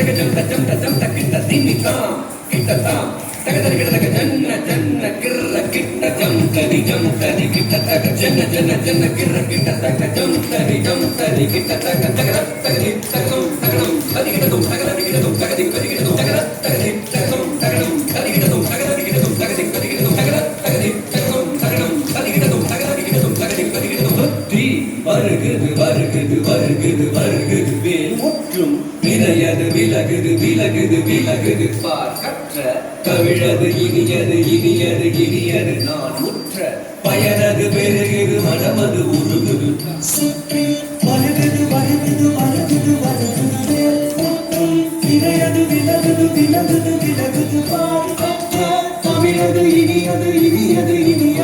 తగ జంట జంట జంట కిట్ట దీనికా కిట్ట తా. తగదరి గిడలగ జన్న జన్న కిర్ర కిట్ట జంటరి జంటరి కిట్ట తగ జన్న జన్న జన్న కిర్ర కిట్ట తగ జంటరి జంటరి కిట్ట తగ తగర తగరి తగరం తగరం తగరం తగరం తగరం తగరం తగరం తగరం తగరం வினையது விலகுது விலகுது விலகுது. பார் கற்ற கவிழது இனியது இனியது இனியது. நான் முற்ற பயனது பெருகுது மனமது உருகுது. சுற்றி வருகுது வருகுது வருகுது வருகுது முற்றும் விலகுது விலகுது விலகுது. பால் கற்ற தமிழது இனியது இனியது இனியது.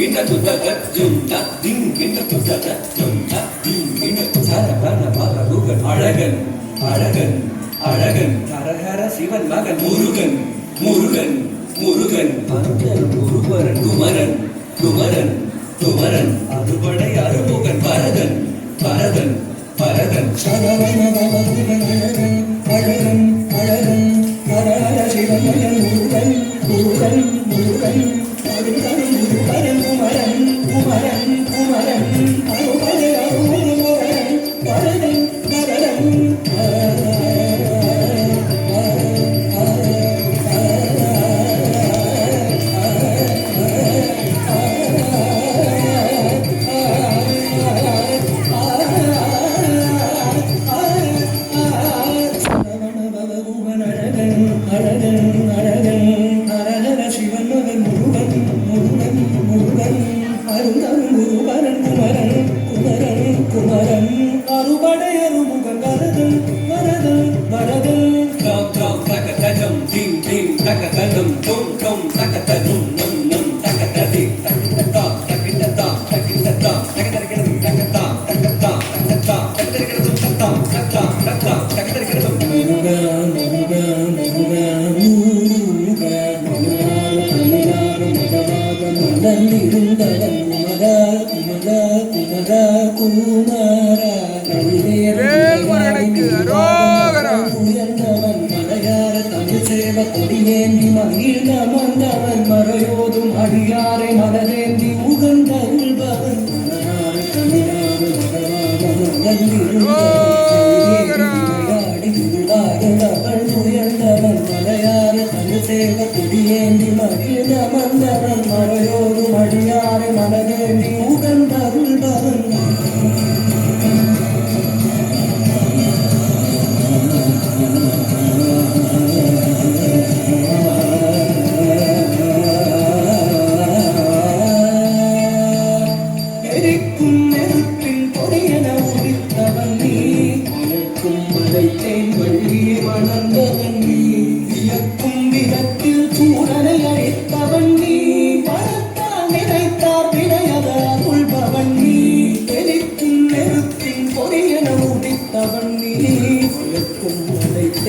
டிங் கிட்ட து தக்க ஜம் தக் டிங் கிட்ட து தக்க ஜம் தக் டிங் கிட்ட து சர பன பல ருகன் அழகன் அழகன் அழகன் ஹரஹர சிவன் மகன் முருகன் முருகன் முருகன் அந்த ஒருவரன் குமரன் குமரன் குமரன் அறுபடை அறுமுகன் பரதன் பரதன் பரதன் சரவண பவகுகன் அழகன் அழகன் அழகன் கரஹர சிவமயன் முருகன் முருகன் முருகன் அருகன் முருகன் குமரன் குமரன் குமரன் அருகன் அருமுகன் பரதன் பரதன் சரவண பவகுகன் அழகன் அழகன் அழகன் கொடியேந்தி மகிழ்ந்த மன்னவன் மறையோதும் அடியாரை மலரேந்தி உகந்தருள்பவன் மலரால் கனியார் மகமாக அரோகரா. மலர்ந்திருந்தவன் உயர்ந்தவன் கொடியேந்தி மகிழ்ந்த மறையோதும் அடியாரை மலரேந்தி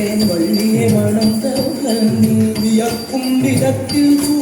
தேன் மலைத்தேன் மனம் வளர்ந்தவன் நீ வியக்கும் விதத்தில் சூரனை